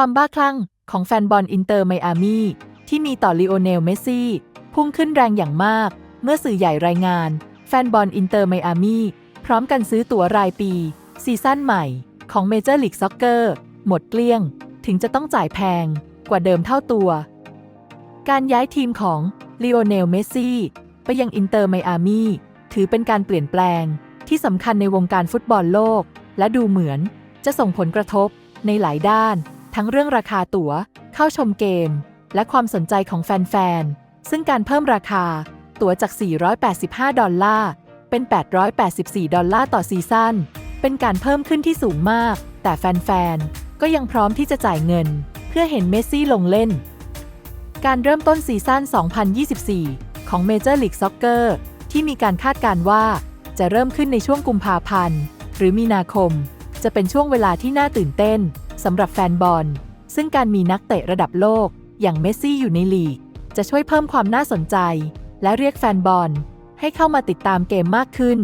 ความบ้าคลั่งของแฟนบอลอินเตอร์ไมอามีที่มีต่อลิโอเนล เมสซี่ พุ่งขึ้นแรงอย่างมาก เมื่อสื่อใหญ่รายงาน แฟนบอลอินเตอร์ไมอามีพร้อมกันซื้อตั๋วรายปี ซีซั่นใหม่ ของเมเจอร์ลีกซ็อกเกอร์หมดเกลี้ยง ถึงจะต้องจ่ายแพงกว่าเดิมเท่าตัว การย้ายทีมของลีโอเนล เมสซี่ ไปยังอินเตอร์ไมอามีถือเป็นการเปลี่ยนแปลงที่สำคัญในวงการฟุตบอลโลก และดูเหมือนจะส่งผลกระทบในหลายด้าน ทั้งเรื่องราคาตั๋ว เข้าชมเกม และความสนใจของแฟนๆ ซึ่งการเพิ่มราคา ตั๋วจาก 485 ดอลลาร์ เป็น 884 ดอลลาร์ต่อซีซั่น เป็นการเพิ่มขึ้นที่สูงมาก แต่แฟนๆ ก็ยังพร้อมที่จะจ่ายเงิน เพื่อเห็นเมสซี่ลงเล่น การเริ่มต้นซีซั่น 2024 ของ Major League Soccer ที่มีการคาดการณ์ว่าจะเริ่มขึ้นในช่วงกุมภาพันธ์ หรือมีนาคม จะเป็นช่วงเวลาที่น่าตื่นเต้น สำหรับแฟนบอล ซึ่งการมีนักเตะระดับโลก อย่างเมสซี่อยู่ในลีก จะช่วยเพิ่มความน่าสนใจ และเรียกแฟนบอล ให้เข้ามาติดตามเกมมากขึ้น